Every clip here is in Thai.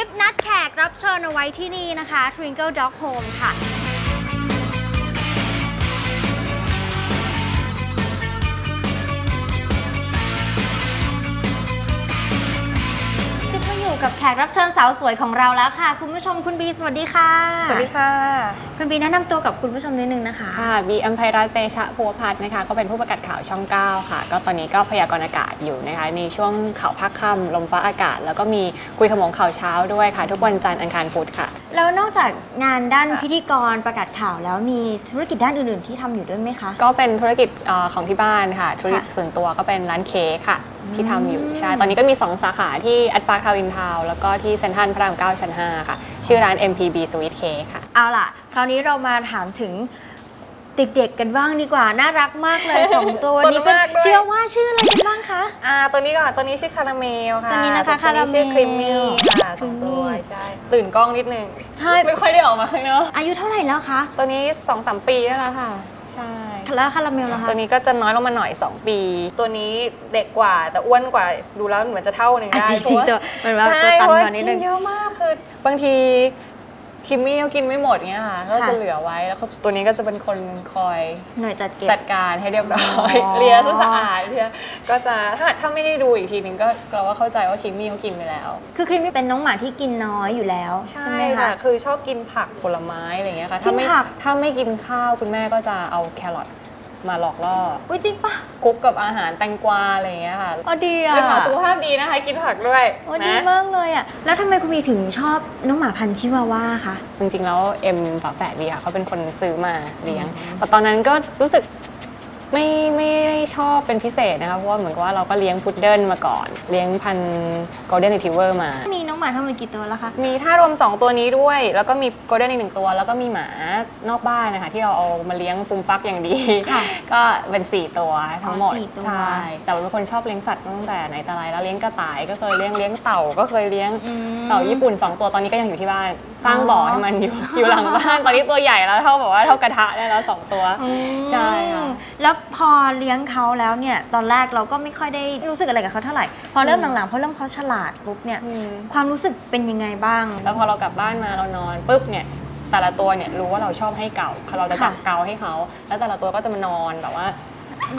จิ๊บนัดแขกรับเชิญเอาไว้ที่นี่นะคะ Twinkle Dog Home ค่ะ อยู่กับแขกรับเชิญสาวสวยของเราแล้วค่ะ คุณผู้ชมคุณบีสวัสดีค่ะ สวัสดีค่ะ คุณบีแนะนำตัวกับคุณผู้ชมนิดนึงนะคะ ค่ะ บีอัมภัยรัตน์เตชะพัวพัฒน์นะคะ ก็เป็นผู้ประกาศข่าวช่อง 9 ค่ะ ก็ตอนนี้ก็พยากรณ์อากาศอยู่นะคะ ในช่วงข่าวภาคค่ำลมฟ้าอากาศ แล้วก็มีคุยขโมงข่าวเช้าด้วยค่ะ ทุกวันจันทร์อังคารพุธค่ะ แล้วนอกจากงานด้านค่ะพิธีกรประกาศข่าวแล้วมีธุรกิจด้านอื่น ๆ ที่ทำอยู่ด้วยไหมคะ ก็เป็นธุรกิจเอ่อของที่บ้านค่ะ ธุรกิจค่ะส่วนตัวก็เป็นร้านเค้กค่ะ ที่ทำอยู่อืมใช่ตอนนี้ก็มี 2 สาขาที่อัดปาร์คทาวน์อินทาวน์แล้วก็ที่เซ็นทรัลพระราม9ชั้น 5 ค่ะ ชื่อร้าน MPB Sweet Cake ค่ะ เอาล่ะ คราวนี้เรามาถามถึง เด็กๆกันบ้างดีกว่า น่ารักมากเลยสองตัววันนี้เป็นตัวมากด้วยเชื่อว่าชื่ออะไรกันบ้างคะ อ่า ตัวนี้ก่อนตัวนี้ชื่อคาราเมลค่ะตัวนี้นะคะส่วตัวชื่อคาราเมลครีมมี่ค่ะสองตัว creamy ใช่ตื่นกล้องนิดนึงใช่ไม่ค่อยได้ออกมาข้างนอกอายุเท่าไหร่แล้วคะ ตัวนี้2อสปีแล้วล่ะค่ะใช่แล้วคาราเมลล่ะคะตัวนี้ก็จะน้อยลงมาหน่อย 2 ปี ตัวนี้เด็กกว่าแต่อ้วนกว่าดูแล้วเหมือนจะเท่าหนึ่งอะได้จริงๆเพาะตัวเหมือนว่าใช่จะตันเพราะกว่านิดนึงกินเยอะมากคือบางที คิมมี่เขากินไม่หมดเงี้ยค่ะก็ค่ะจะเหลือไว้แล้วก็ตัวนี้ก็จะเป็นคนคอยหน่วยจัดเก็บจัดการให้เรียบร้อยอ๋อเลียซะสะอาดเชียก็จะถ้าถ้าไม่ได้ดูอีกทีนึงก็เราว่าเข้าใจว่าคิมมี่เขากินไปแล้ว คือครีมมี่เป็นน้องหมาที่กินน้อยอยู่แล้วใช่ไหมค่ะคะคือชอบกินผักผลไม้อะไรเงี้ยค่ะกิถ้านไม่ผักถ้าไม่กินข้าวคุณแม่ก็จะเอาแครอท มาหลอกล่ออุ้ยจริงปะคลุกกับอาหารแตงกวาอะไรเงี้ยค่ะอ๋อดีอะเป็นหมาสุขภาพดีนะคะ กินผักด้วยโอ้ดีนะมากเลยอะ แล้วทำไมคุณมีถึงชอบน้องหมาพันธุ์ชิวาว่าคะ จริงๆแล้วเอ็มฝาแฝดดีค่ะเขาเป็นคนซื้อมาเลี้ยง แต่ตอนนั้นก็รู้สึก ไม่ไม่ได้ชอบเป็นพิเศษนะคะเพราะว่าเหมือนกับว่าเราก็เลี้ยงพุดเดิ้ลมาก่อน เลี้ยงพันโกลเด้นรีทรีเวอร์มา มีน้องหมาทั้งหมดกี่ตัวแล้วคะ มีถ้ารวม 2 ตัวนี้ด้วย แล้วก็มีโกลเด้นอีกหนึ่งตัว แล้วก็มีหมานอกบ้านนะคะที่เราเอามาเลี้ยงฟุมฟักอย่างดีค่ะก็เป็น 4 ตัวทั้งหมดอ๋อสี่ตัวใช่แต่ว่าเป็นคนชอบเลี้ยงสัตว์ตั้งแต่ไหนแต่ไรแล้วเลี้ยงกระต่ายก็เคยเลี้ยงเลี้ยงเต่าก็เคยเลี้ยงอืมเต่าญี่ปุ่น 2 ตัวตอนนี้ก็ยังอยู่ที่บ้าน สร้างอ๋อบ่อให้มันอยู่อยู่หลังบ้านตอนนี้ตัวใหญ่แล้วเท่าแบบว่าเท่ากระทะได้แล้วสองตัวอืมใช่ค่ะแล้วพอเลี้ยงเขาแล้วเนี่ยตอนแรกเราก็ไม่ค่อยได้รู้สึกอะไรกับเขาเท่าไหร่พอเริ่มหลังๆพอเริ่มเขาฉลาดปุ๊บเนี่ยอืมความรู้สึกเป็นยังไงบ้าง แล้วพอเรากลับบ้านมาเรานอนปุ๊บเนี่ยแต่ละตัวเนี่ยรู้ว่าเราชอบให้เกาเราจะจับค่ะเกาให้เขา แล้วแต่ละตัวก็จะมานอนแบบว่า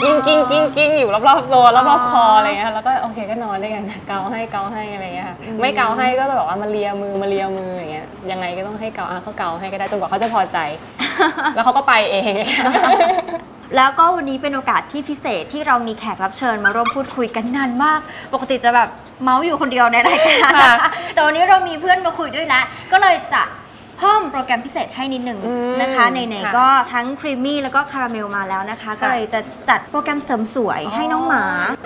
กิ้งกิ้งกิ้งกิ้งอยู่รอบๆตัวรอบๆคออะไรเงี้ยแล้วก็โอเคก็นอนด้วยกันเกาให้เกาให้อะไรเงี้ยค่ะไม่เกาให้ก็จะแบบว่ามาเลียมือมาเลียมืออย่างเงี้ยยังไงก็ต้องให้เกาอะเขาเกาให้ก็ได้จนกว่าเขาจะพอใจ แล้วเขาก็ไปเองแล้วก็วันนี้เป็นโอกาสที่พิเศษที่เรามีแขกรับเชิญมาร่วมพูดคุยกันนานมาก ปกติจะแบบเมาส์อยู่คนเดียวในรายการค่ะแต่วันนี้เรามีเพื่อนมาคุยด้วยแล้วก็เลยจะ เพิ่มโปรแกรมพิเศษให้นิดหนึ่งอืมนะคะไหนค่ะๆก็ทั้งครีมมี่แล้วก็คาราเมลมาแล้วนะคะ ก็เลยจะจัดโปรแกรมเสริมสวยให้น้องหมา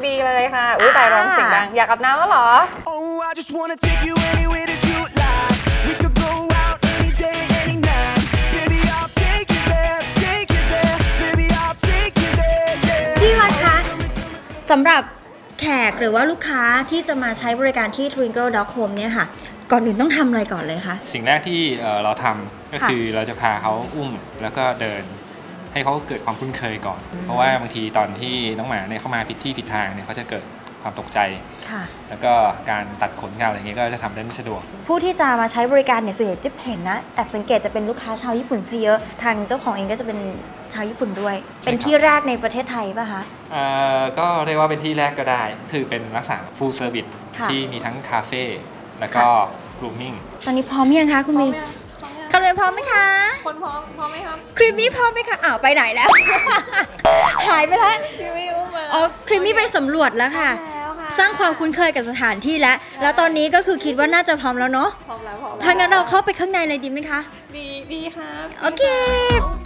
ดีเลยค่ะ อุ้ยแต่ร้องเสียงดัง อยากอาบน้ำแล้วเหรอ Oh, I just wanna take you anywhere that you like. We could go out any day, any night. Baby, I'll take you there, take you there. Baby, I'll take you there, yeah. พี่วัดคะสำหรับแขกหรือว่าลูกค้าที่จะมาใช้บริการที่ Twinkle Dog Home เนี่ยค่ะ ก่อนอื่นต้องทำอะไรก่อนเลยคะสิ่งแรกที่เอ่อเราทำก็ค่ะคือเราจะพาเขาอุ้มแล้วก็เดิน ให้เขาเกิดความคุ้นเคยก่อน เพราะว่าบางทีตอนที่น้องหมาเนี่ยเข้ามาผิดที่ผิดทางเนี่ยเขาจะเกิดความตกใจค่ะแล้วก็การตัดขนการอะไรเงี้ยก็จะทำได้ไม่สะดวก ผู้ที่จะมาใช้บริการเนี่ยส่วนใหญ่จิ๊บเห็นนะแอบสังเกตจะเป็นลูกค้าชาวญี่ปุ่นซะเยอะ ทางเจ้าของเองก็จะเป็นชาวญี่ปุ่นด้วยใช่ครับเป็นที่แรกในประเทศไทยป่ะคะเอ่อก็เรียกว่าเป็นที่แรกก็ได้ คือเป็นลักษณะ full service ค่ะที่มีทั้งคาเฟ่แล้วก็ grooming ตอนนี้พร้อมยังคะคุณมีคาราเมลพร้อมไหมคะ คนพร้อมพร้อมไหมครับครีมมี่พร้อมไหมคะอ้าวไปไหนแล้ว หายไปแล้วพี่ไม่อุ้มมาอ๋อครีมมี่ไปสำรวจแล้วค่ะ แล้วค่ะสร้างความคุ้นเคยกับสถานที่แล้ว แล้วตอนนี้ก็คือคิดว่าน่าจะพร้อมแล้วเนาะพร้อมแล้วพร้อมแล้วถ้างั้นเราเข้าไปข้างในเลยดีไหมคะ ดีดีครับ โอเค Nobody knows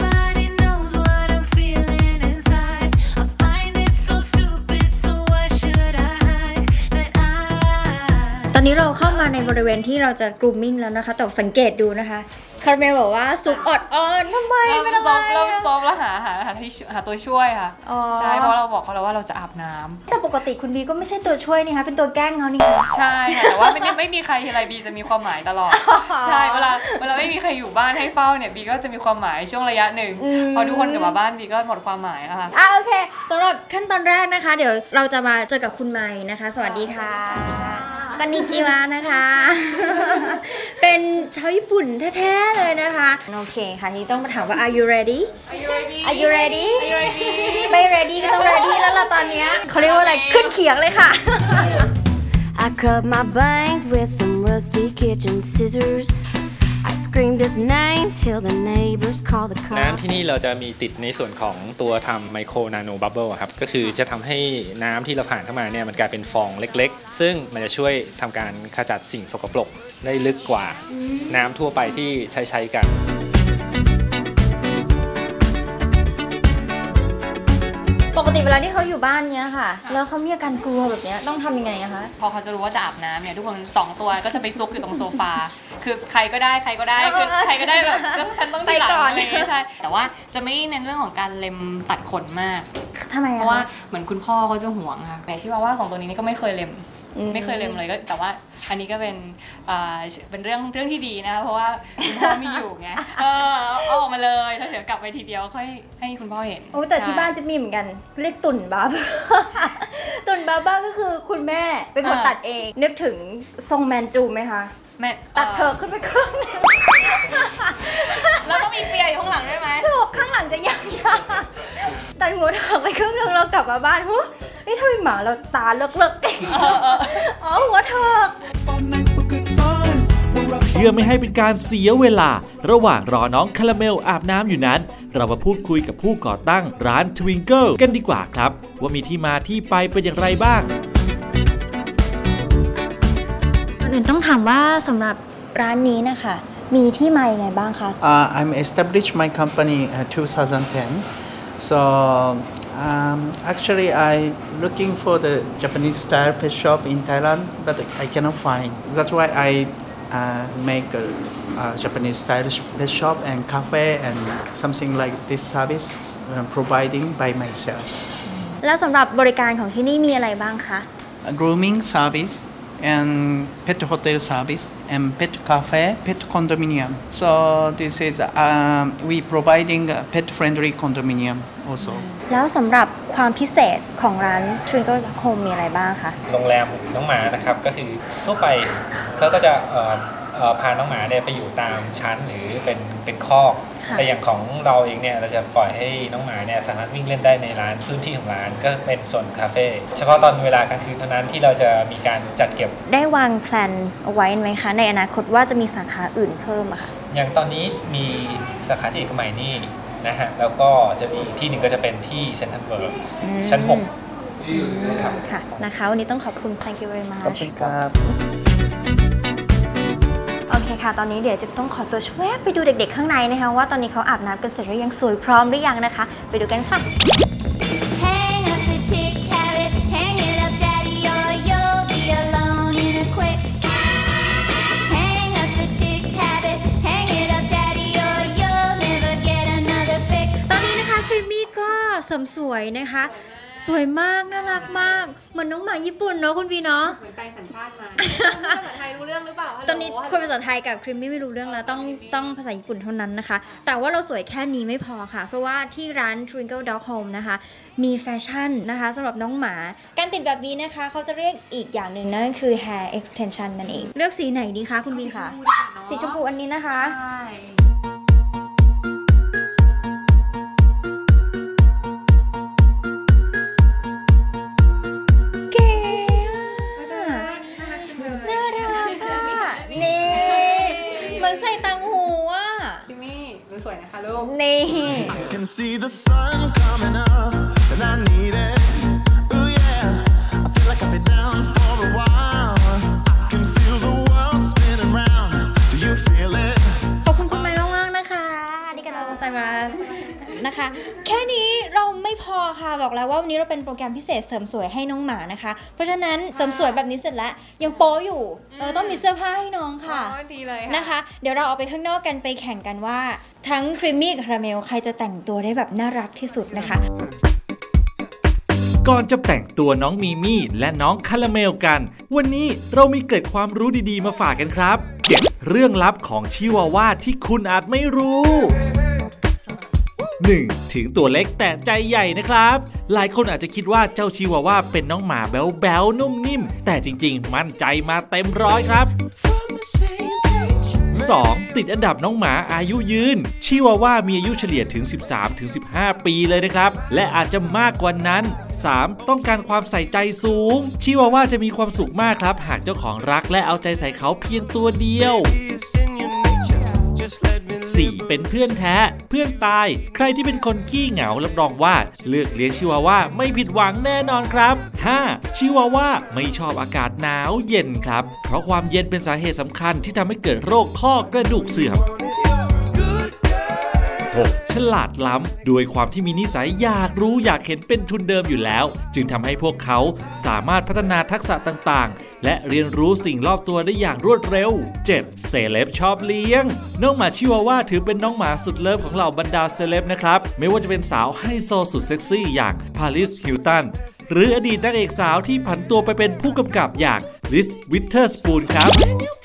นนี้เราเข้ามาในบริเวณที่เราจะกรูมมิ่งแล้วนะคะ แต่สังเกตดูนะคะคาราเมลบอกว่าซุปออดอ่อนทำไมเริ่มเป็นอะไรซอฟเริ่มอะซอฟแล้วหาหาหาที่ช่วยหาตัวช่วยค่ะอ๋อใช่เพราะเราบอกเขาแล้วว่าเราจะอาบน้ำแต่ปกติคุณบีก็ไม่ใช่ตัวช่วยนี่คะเป็นตัวแกล้งเขานี่คะใช่ค่ะแต่ว่าไม่ได้ไม่มีใครทีไรบีจะมีความหมายตลอดใช่เวลาเวลาไม่มีใครอยู่บ้านให้เฝ้าเนี่ยบีก็จะมีความหมายช่วงระยะหนึ่งพอทุกคนกลับมาบ้านบีก็หมดความหมายแล้วค่ะอะโอเคสำหรับขั้นตอนแรกนะคะ เดี๋ยวเราจะมาเจอกับคุณไม้นะคะ สวัสดีค่ะกั นนิจิวะนะคะ เป็นชาวญี่ปุ่นแท้ๆเลยนะคะ โอเคค่ะทีนี้ต้องมาถามว่า are you ready Are you ready are you ready Are you ready ไม่ ready ก็ต้อง ready แล้วล่ะตอนเนี้ยเขาเรียกว่าอะไรขึ้นเขียงเลยค่ะ I cut my bangs with some rusty kitchen scissors. I screamed his name till the neighbors called the น้ำ cops. ที่นี่เราจะมีติดในส่วนของตัวทำไมโครนาโนบับเบิลครับ ก็คือจะทำให้น้ำที่เราผ่านเข้ามาเนี่ยมันกลายเป็นฟองเล็กๆ ซึ่งมันจะช่วยทำการขจัดสิ่งสกปรกได้ลึกกว่าน้ำทั่วไปที่ใช้ใช้กันปกติเวลาที่เขาอยู่บ้านเนี้ยค่ะ แล้วเขามีอาการกลัวแบบเนี้ยต้องทำยังไงอะคะ พอเขาจะรู้ว่าจะอาบน้ำเนี่ยทุกคนสองตัวก็จะไปซุกอยู่ตรงโซฟา คือใครก็ได้ใครก็ได้คือใครก็ได้แบบแล้วฉันต้องไปที่หลังก่อนอะไรอย่างเงี้ยใช่แต่ว่าจะไม่เน้นเรื่องของการเล็มตัดขนมากทำไมเพอะราะว่าคะเหมือนคุณพ่อเขาจะห่วงค่ะแต่ชื่อว่าว่าสองตัวนี้นี่ก็ไม่เคยเล็มอืม ไม่เคยเล็มเลยก็แต่ว่าอันนี้ก็เป็นอ่าเป็นเรื่องเรื่องที่ดีนะคะเพราะว่าคุณพ่อไม่อยู่ไงเออเอาออกมาเลยแล้วเดี๋ยวกลับไปทีเดียวค่อยให้คุณพ่อเห็นโอ้แต่ที่ใช่บ้านจะมีเหมือนกันเรียกตุ่นบาบตุ่นบาบ้าก็คือคุณแม่เป็นคนอ่าตัดเอง นึกถึงทรงแมนจูไหมคะแม่ตัดเธอขึ้นไปครึ่งหนึ่งแล้วก็มีเปียอยู่ข้างหลังด้วยไหมถูกข้างหลังจะยาวๆตัดหัวเธอไปครึ่งหนึงเรากลับมาบ้านหู นี่ทำไมหมาเราตาเลิกๆเองอ๋อหัวเธอเพื่อไม่ให้เป็นการเสียเวลา ระหว่างรอน้องคาราเมลอาบน้ำอยู่นั้น เรามาพูดคุยกับผู้ก่อตั้งร้าน Twinkle กันดีกว่าครับ ว่ามีที่มาที่ไปเป็นอย่างไรบ้างก่อนอื่นต้องถามว่าสำหรับร้านนี้นะคะ มีที่มายังไงบ้างคะ Uh, I'm established my company uh, 2010. So um, actually, I looking for the Japanese style pet shop in Thailand, but I cannot find. That's why I uh, make a, a Japanese style pet shop and cafe and something like this service uh, providing by myself. แล้วสำหรับบริการของที่นี่มีอะไรบ้างคะ A grooming service and pet hotel service and pet cafe, pet condominium. So this is um, we providing a pet friendly condominium also. แล้วสำหรับความพิเศษของร้าน Twinkle Home มีอะไรบ้างคะโรงแรมน้องหมานะครับก็คือทั่วไปเขาก็จะเอ่อเอ่อพาน้องหมาเนี่ยไปอยู่ตามชั้นหรือเป็น เป็นคอกค่ะ แต่อย่างของเราเองเนี่ยเราจะปล่อยให้น้องหมาเนี่ยสามารถวิ่งเล่นได้ในร้านพื้นที่ของร้านก็เป็นโซนคาเฟ่เฉพาะตอนเวลากลางคืนเท่านั้นที่เราจะมีการจัดเก็บ ได้วางแพลนเอาไว้ไหมคะ ในอนาคตว่าจะมีสาขาอื่นเพิ่มอะค่ะ อย่างตอนนี้มีสาขาที่เอกมัยนี่นะฮะแล้วก็จะมีอีกที่หนึ่งก็จะเป็นที่เซนทรัลเวิร์ชั้น6ครับ ค่ะนะคะ วันนี้ต้องขอบคุณ thank you very much ขอบคุณครับโอเคค่ะ ตอนนี้เดี๋ยวจะต้องขอตัวช่วยไปดูเด็กๆข้างในนะคะว่าตอนนี้เขาอาบน้ำกันเสร็จหรือยังสวยพร้อมหรือยังนะคะ ไปดูกันค่ะ Hang up the tick habit, hang it up, daddy, or you'll be alone in a quick. Hang up the tick habit, hang it up, daddy, or you'll never get another fix. ตอนนี้นะคะทริมมี่ก็เสริมสวยนะคะ สวยมากน่ารักมากเหมือนน้องหมาญี่ปุ่นเนาะคุณวีเนาะเหมือนแปลงสัญชาติมาภาษาไทยรู้เรื่องหรือเปล่าฮัลโหลตอนนี้คุยภาษาไทยกับครีมมี่ไม่รู้เรื่องแล้วต้องต้องภาษาญี่ปุ่นเท่านั้นนะคะ แต่ว่าเราสวยแค่นี้ไม่พอค่ะ เพราะว่าที่ร้าน Twinkle Dog Home นะคะ มีแฟชั่นนะคะสำหรับน้องหมา การติดแบบนี้นะคะเขาจะเรียกอีกอย่างหนึ่งนั่นคือ hair extension นั่นเอง เลือกสีไหนดีคะคุณวีคะสีชมพูอันนี้นะคะใช่ มือนใส่ตังหูอะจิมมี่ดูสวยนะคะลูก นี่ can see the sun coming up, and I need it. ไซมาสนะคะ แค่นี้เราไม่พอค่ะบอกแล้วว่าวันนี้เราเป็นโปรแกรมพิเศษเสริมสวยให้น้องหมานะคะ เพราะฉะนั้นเสริมสวยแบบนี้เสร็จแล้วยังโป๊อยู่เออต้องมีเสื้อผ้าให้น้องค่ะอ๋อดีเลยค่ะนะคะ เดี๋ยวเราเอาไปข้างนอกกันไปแข่งกันว่า ทั้งครีมมี่กับคาราเมลใครจะแต่งตัวได้แบบน่ารักที่สุดนะคะก่อนจะแต่งตัวน้องมีมี่และน้องคาราเมลกัน วันนี้เรามีเกร็ดความรู้ดีๆมาฝากกันครับ 7 เรื่องลับของชิวาว่าที่คุณอาจไม่รู้ 1. ถึงตัวเล็กแต่ใจใหญ่นะครับ หลายคนอาจจะคิดว่าเจ้าชิวาว่าเป็นน้องหมาแบ๊วๆนุ่มนิ่ม แต่จริงๆ มั่นใจมาเต็มร้อยครับ 2. ติดอันดับน้องหมาอายุยืน ชิวาว่ามีอายุเฉลี่ยถึง 13-15 ปีเลยนะครับ และอาจจะมากกว่านั้น 3. ต้องการความใส่ใจสูง ชิวาว่าจะมีความสุขมากครับ หากเจ้าของรักและเอาใจใส่เขาเพียงตัวเดียว 4. เป็นเพื่อนแท้ เพื่อนตาย ใครที่เป็นคนขี้เหงารับรองว่า เลือกเลี้ยงชิวาว่าไม่ผิดหวังแน่นอนครับ 5. ชิวาว่าไม่ชอบอากาศหนาวเย็นครับ เพราะความเย็นเป็นสาเหตุสำคัญที่ทำให้เกิดโรคข้อกระดูกเสื่อม 6. ฉลาดล้ำด้วยความที่มีนิสัยอยากรู้อยากเห็นเป็นทุนเดิมอยู่แล้ว จึงทำให้พวกเขาสามารถพัฒนาทักษะต่างๆ และเรียนรู้สิ่งรอบตัวได้อย่างรวดเร็ว 7. เซเลบชอบเลี้ยง น้องหมาชิวาว่าถือเป็นน้องหมาสุดเลิฟของเหล่าบรรดาเซเลบนะครับ ไม่ว่าจะเป็นสาวไฮโซสุดเซ็กซี่อย่างพาริสฮิลตันหรืออดีตนางเอกสาวที่ผันตัวไปเป็นผู้กำกับอย่างลิสวิเทอร์สปูนครับ